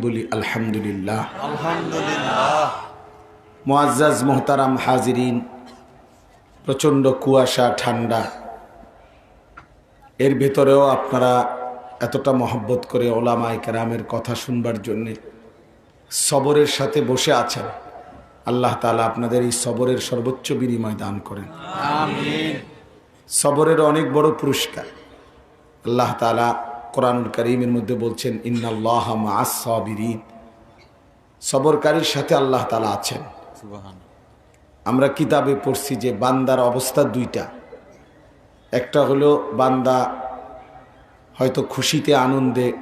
বলি আলহামদুলিল্লাহ। আলহামদুলিল্লাহ। মোয়াজ্জাজ মোহতারাম হাজিরিন প্রচণ্ড কুয়াশা ঠান্ডা। এর ভেতরেও আপনারা এতটা মহব্বত করে ওলামায় কেরামের কথা শুনবার জন্যে সবরের সাথে বসে আছেন। আল্লাহ তালা আপনাদের এই সবরের সর্বোচ্চ বিনিময় দান করেন। সবরের অনেক বড় পুরস্কার। আল্লাহ তালা কোরআনুল করিমের মধ্যে বলছেন ইন্নাল্লাহ মাসবিরিন সবরকারীর সাথে আল্লাহ তালা আছেন। আমরা কিতাবে পড়ছি যে বান্দার অবস্থা দুইটা। একটা হলো বান্দা হয়তো খুশিতে আনন্দে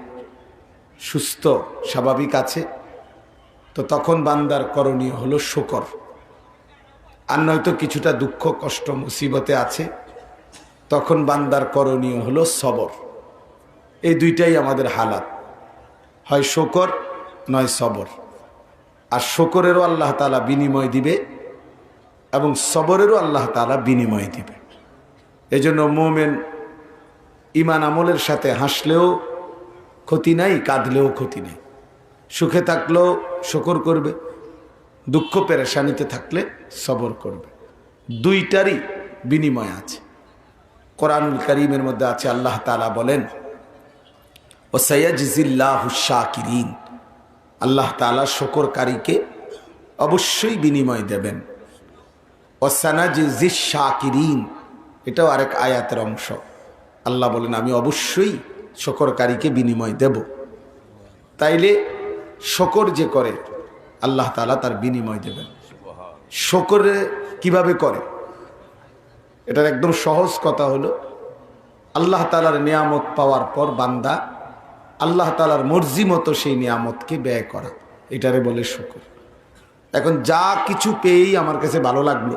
সুস্থ স্বাভাবিক আছে। তো তখন বান্দার করণীয় হলো শকর। আর নয়তো কিছুটা দুঃখ কষ্ট মুসিবতে আছে। তখন বান্দার করণীয় হলো সবর। এই দুইটাই আমাদের হালাত। হয় শকর, নয় সবর। আর শকরেরও আল্লাহ তালা বিনিময় দিবে এবং সবরেরও আল্লাহ তালা বিনিময় দিবে। এজন্য মোমেন ইমান আমলের সাথে হাসলেও ক্ষতি নাই, কাঁদলেও ক্ষতি নেই। সুখে থাকলেও শকর করবে, দুঃখ পেরেশানিতে থাকলে সবর করবে। দুইটারই বিনিময় আছে। কোরআনুল করিমের মধ্যে আছে, আল্লাহ তালা বলেন ও সৈয়জিল্লাহ শাকিরিন। আল্লাহ তালা শকরকারীকে অবশ্যই বিনিময় দেবেন। ও সানাজি শাকিরিন, এটাও আরেক আয়াতের অংশ। আল্লাহ বলেন, আমি অবশ্যই শকরকারীকে বিনিময় দেব। তাইলে শকর যে করে, আল্লাহ তালা তার বিনিময় দেবেন। শকরে কীভাবে করে? এটার একদম সহজ কথা হলো, আল্লাহ তালার নিয়ামত পাওয়ার পর বান্দা আল্লাহ তালার মর্জি মতো সেই নিয়ামতকে ব্যয় করা। এটারে বলে শুকর। এখন যা কিছু পেয়েই আমার কাছে ভালো লাগল,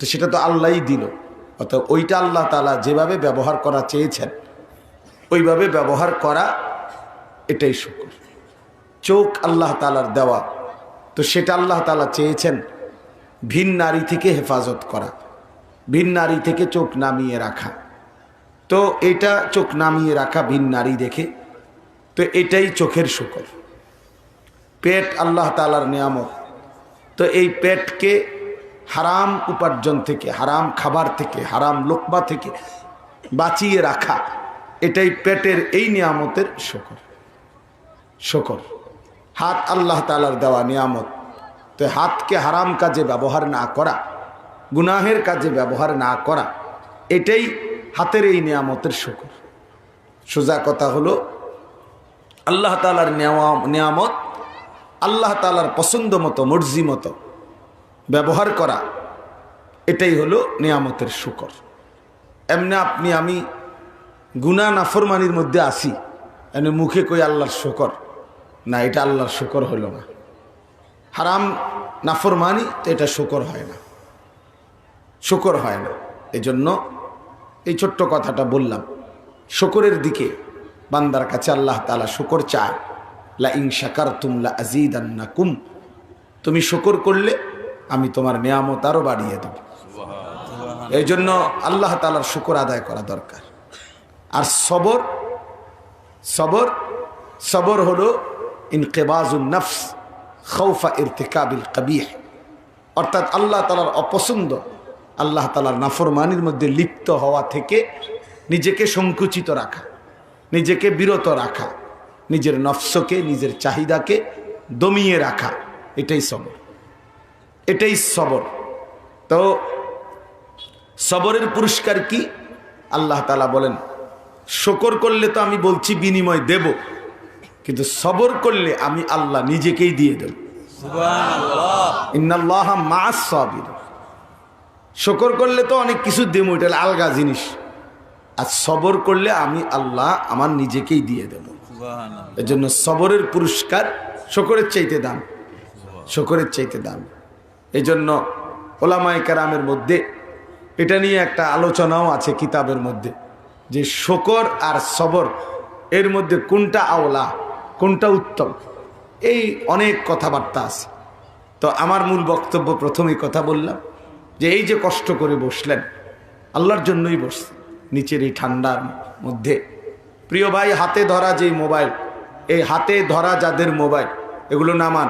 তো সেটা তো আল্লাহই দিল। অর্থাৎ ওইটা আল্লাহ তালা যেভাবে ব্যবহার করা চেয়েছেন, ওইভাবে ব্যবহার করা এটাই শুকর। চোখ আল্লাহ তালার দেওয়া, তো সেটা আল্লাহ তালা চেয়েছেন ভিন নারী থেকে হেফাজত করা, ভিন নারী থেকে চোখ নামিয়ে রাখা। তো এটা চোখ নামিয়ে রাখা ভিন নারী দেখে তো এটাই চোখের শুকর। পেট আল্লাহ তালার নিয়ামত। তো এই পেটকে হারাম উপার্জন থেকে, হারাম খাবার থেকে, হারাম লোকমা থেকে বাঁচিয়ে রাখা, এটাই পেটের এই নিয়ামতের শকর। শকর। হাত আল্লাহ তালার দেওয়া নিয়ামত। তো হাতকে হারাম কাজে ব্যবহার না করা, গুনাহের কাজে ব্যবহার না করা, এটাই হাতের এই নিয়ামতের শকর। সোজা কথা হলো আল্লাহ তালার নিয়ামত, আল্লাহ তালার পছন্দ মতো, মর্জি মতো ব্যবহার করা, এটাই হলো নিয়ামতের শুকর। এমনি আপনি, আমি গুনা নাফরমানির মধ্যে আসি এমনি মুখে কই আল্লাহর শুকর? না, এটা আল্লাহর শুকর হলো না। হারাম নাফরমানি, তো এটা শুকর হয় না। শুকর হয় না। এজন্য এই ছোট্ট কথাটা বললাম। শুকরের দিকে বান্দার কাছে আল্লাহ তালা শুকর চায় লা ইং শাকার তুমলা আজিদ কুম তুমি শুকর করলে আমি তোমার নিয়ামত আরও বাড়িয়ে দেব। এই জন্য আল্লাহ তালার শুকর আদায় করা দরকার। আর সবর সবর সবর হলো ইনকেবাজুল নফস খৌফা ইরতেকাবিল কবিহ। অর্থাৎ আল্লাহ তালার অপছন্দ আল্লাহ তালার নাফরমানির মধ্যে লিপ্ত হওয়া থেকে নিজেকে সংকুচিত রাখা। নিজেকে বিরত রাখা নিজের নফসকে নিজের চাহিদাকে দমিয়ে রাখা এটাই সবর। এটাই সবর। তো সবরের পুরস্কার কি? আল্লাহ তালা বলেন শকর করলে তো আমি বলছি বিনিময় দেব কিন্তু সবর করলে আমি আল্লাহ নিজেকেই দিয়ে দেব। ইন্নাল্লাহ মাস সবির শকর করলে তো অনেক কিছু দেবো এটা আলগা জিনিস। আর সবর করলে আমি আল্লাহ আমার নিজেকেই দিয়ে দেব। এর জন্য সবরের পুরস্কার শকরের চাইতে দাম। শকরের চাইতে দাম। এই জন্য ওলামাই কারামের মধ্যে এটা নিয়ে একটা আলোচনাও আছে কিতাবের মধ্যে যে শকর আর সবর এর মধ্যে কোনটা আওলা কোনটা উত্তম। এই অনেক কথাবার্তা আছে। তো আমার মূল বক্তব্য প্রথমেই কথা বললাম যে এই যে কষ্ট করে বসলেন আল্লাহর জন্যই বসছে নিচের এই ঠান্ডার মধ্যে। প্রিয় ভাই, হাতে ধরা যেই মোবাইল, এই হাতে ধরা যাদের মোবাইল, এগুলো নামান।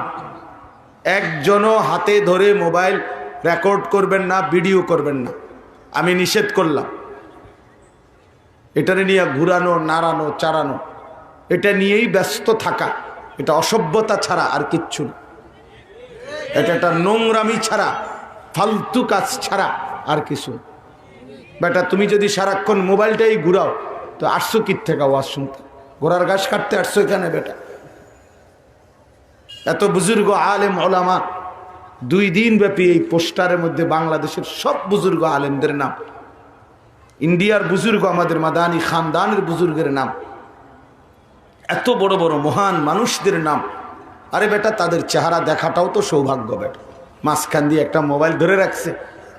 একজনও হাতে ধরে মোবাইল রেকর্ড করবেন না, ভিডিও করবেন না। আমি নিষেধ করলাম। এটারে নিয়ে ঘুরানো, নাড়ানো চারানো এটা নিয়েই ব্যস্ত থাকা। এটা অসভ্যতা ছাড়া আর কিচ্ছু না। এটা একটা নোংরামি ছাড়া, ফালতু কাজ ছাড়া আর কিছু। বেটা, তুমি যদি সারাক্ষণ মোবাইলটাই ঘুরাও, তো আসছো কির থেকে ওয়াজ শুনতে? ঘোড়ার ঘাস কাটতে আসছো এখানে বেটা। এত বুজুর্গ আলেম ওলামা, দুই দিন ব্যাপী এই পোস্টারের মধ্যে বাংলাদেশের সব বুজুর্গ আলেমদের নাম। ইন্ডিয়ার বুজুর্গ আমাদের মাদানি খানদানের বুজুর্গের নাম। এত বড় বড় মহান মানুষদের নাম। আরে বেটা, তাদের চেহারা দেখাটাও তো সৌভাগ্য বেটা। মাঝখান দিয়ে একটা মোবাইল ধরে রাখছে।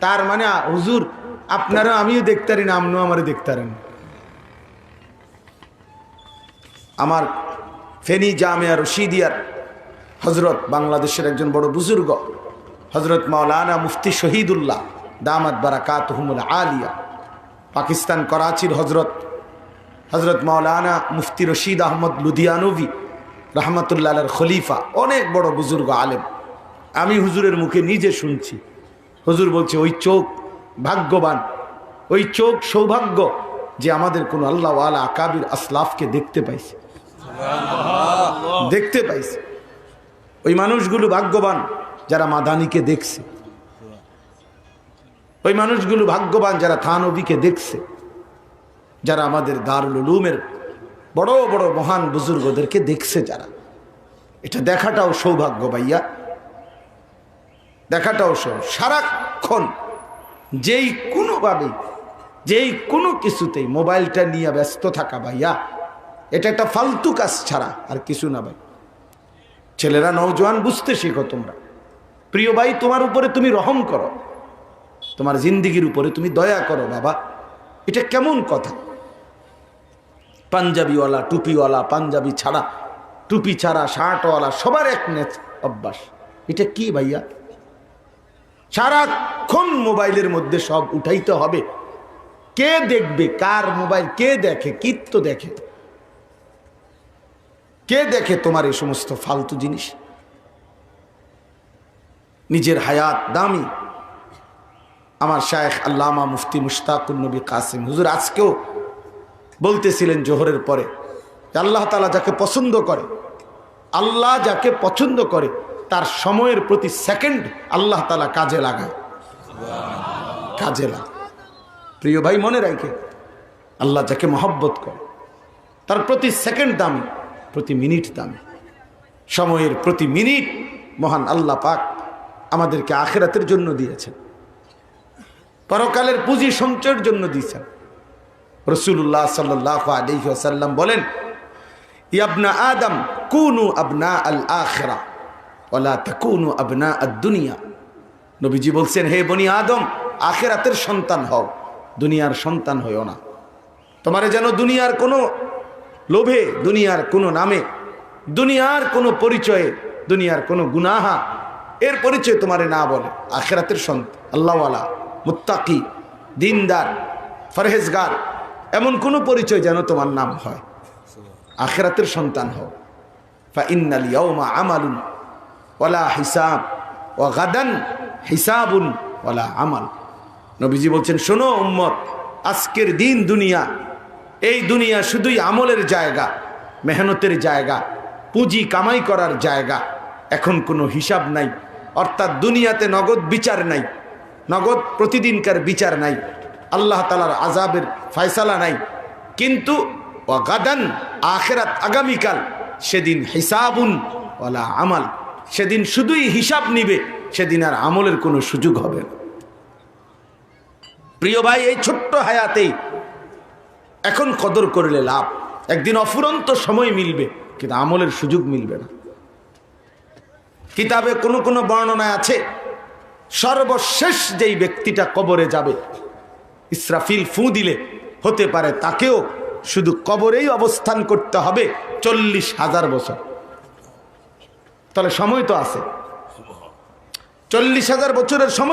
তার মানে হুজুর আপনারা আমিও দেখতারি না আপনিও আমারে দেখতারেন আমার ফেনী জামিয়া রশিদিয়ার হজরত বাংলাদেশের একজন বড় বুজুর্গ, হজরত মাওলানা মুফতি শহীদুল্লাহ দামাত বারাকাত হুমুল আলিয়া, পাকিস্তান করাচির হজরত হজরত মাওলানা মুফতি রশিদ আহমদ লুধিয়ানবী রহমতুল্লাহ খলিফা, অনেক বড় বুজুর্গ আলেম। আমি হুজুরের মুখে নিজে শুনছি। হুজুর বলছে, ওই চোখ ভাগ্যবান। ওই চোখ সৌভাগ্য যে আমাদের কোন আল্লাহ আলা আকাবির আসলাফকে দেখতে পাইছে। দেখতে পাইছে। ওই মানুষগুলো ভাগ্যবান যারা মাদানিকে দেখছে। ওই মানুষগুলো ভাগ্যবান যারা থানবীকে দেখছে। যারা আমাদের দারুল উলুমের বড় বড়, মহান বুজুর্গদেরকে দেখছে যারা। এটা দেখাটাও সৌভাগ্য ভাইয়া। দেখাটাও সারাক্ষণ যেই কোনোভাবেই, যেই কোনো কিছুতেই মোবাইলটা নিয়ে ব্যস্ত থাকা ভাইয়া, এটা একটা ফালতু কাজ ছাড়া আর কিছু না ভাই। ছেলেরা নৌজওয়ান বুঝতে শিখো তোমরা। প্রিয় ভাই, তোমার উপরে তুমি রহম করো। তোমার জিন্দিগির উপরে তুমি দয়া করো বাবা। এটা কেমন কথা? পাঞ্জাবিওয়ালা, টুপিওয়ালা, পাঞ্জাবি ছাড়া, টুপি ছাড়া, শার্টওয়ালা, সবার এক নেচ অভ্যাস। এটা কি ভাইয়া? সারাক্ষণ মোবাইলের মধ্যে সব উঠাইতে হবে। কে দেখবে, কার মোবাইল, কে দেখে কিত্ত দেখে? কে দেখে তোমার এই সমস্ত ফালতু জিনিস? নিজের হায়াত দামি। আমার শায়েখ আল্লামা মুফতি মুশতাকুর নবী কাসিম হুজুর আজকেও বলতেছিলেন জোহরের পরে আল্লাহ তালা যাকে পছন্দ করে, আল্লাহ যাকে পছন্দ করে তার সময়ের প্রতি সেকেন্ড আল্লাহ তালা কাজে লাগায়। কাজে লাগায়। প্রিয় ভাই, মনে রাখে, আল্লাহ যাকে মহব্বত করে, তার প্রতি সেকেন্ড দামি, প্রতি মিনিট দামি। সময়ের প্রতি মিনিট মহান আল্লাহ পাক আমাদেরকে আখেরাতের জন্য দিয়েছেন। পরকালের পুঁজি সঞ্চয়ের জন্য দিয়েছেন। রসুল্লাহ সাল্লাহ বলেন ইয়াবনা আদম কুনু আবনা আল আখেরা। ওলা দুনিয়া। নবীজি বলছেন, হে বনি আদম, আখেরাতের সন্তান হও, দুনিয়ার সন্তান হইও না। তোমারে যেন দুনিয়ার কোনো লোভে, দুনিয়ার কোনো নামে, দুনিয়ার কোনো পরিচয়ে, দুনিয়ার কোনো গুনাহা, এর পরিচয় তোমারে না বলে। আখেরাতের সন্তান, আল্লাহওয়ালা, মুত্তাকি, দিনদার, ফরহেজগার, এমন কোনো পরিচয় যেন তোমার নাম হয়। আখেরাতের সন্তান হও। ফা ইন্নাল ইয়াউমা আমালুন। ওয়ালা হিসাব ও গাদান হিসাবুন, ওয়ালা আমাল। নবীজি বলছেন, শোনো উম্মত, আজকের দিন দুনিয়া, এই দুনিয়া শুধুই আমলের জায়গা, মেহনতের জায়গা, পুঁজি কামাই করার জায়গা। এখন কোনো হিসাব নাই, অর্থাৎ দুনিয়াতে নগদ বিচার নাই, নগদ প্রতিদিনকার বিচার নাই, আল্লাহ তালার আজাবের ফয়সালা নাই। কিন্তু ও গাদান আখেরাত আগামীকাল, সেদিন হিসাবুন ওলা আমাল। সেদিন শুধুই হিসাব নিবে, সেদিন আর আমলের কোনো সুযোগ হবে না। প্রিয় ভাই, এই ছোট্ট হায়াতেই এখন কদর করলে লাভ। একদিন অফুরন্ত সময় মিলবে, কিন্তু আমলের সুযোগ মিলবে না। কিতাবে কোনো কোনো বর্ণনা আছে, সর্বশেষ যেই ব্যক্তিটা কবরে যাবে, ইসরাফিল ফু দিলে হতে পারে তাকেও শুধু কবরেই অবস্থান করতে হবে চল্লিশ হাজার বছর। তাহলে সময় তো আছে। চল্লিশ হাজার বছরের সময়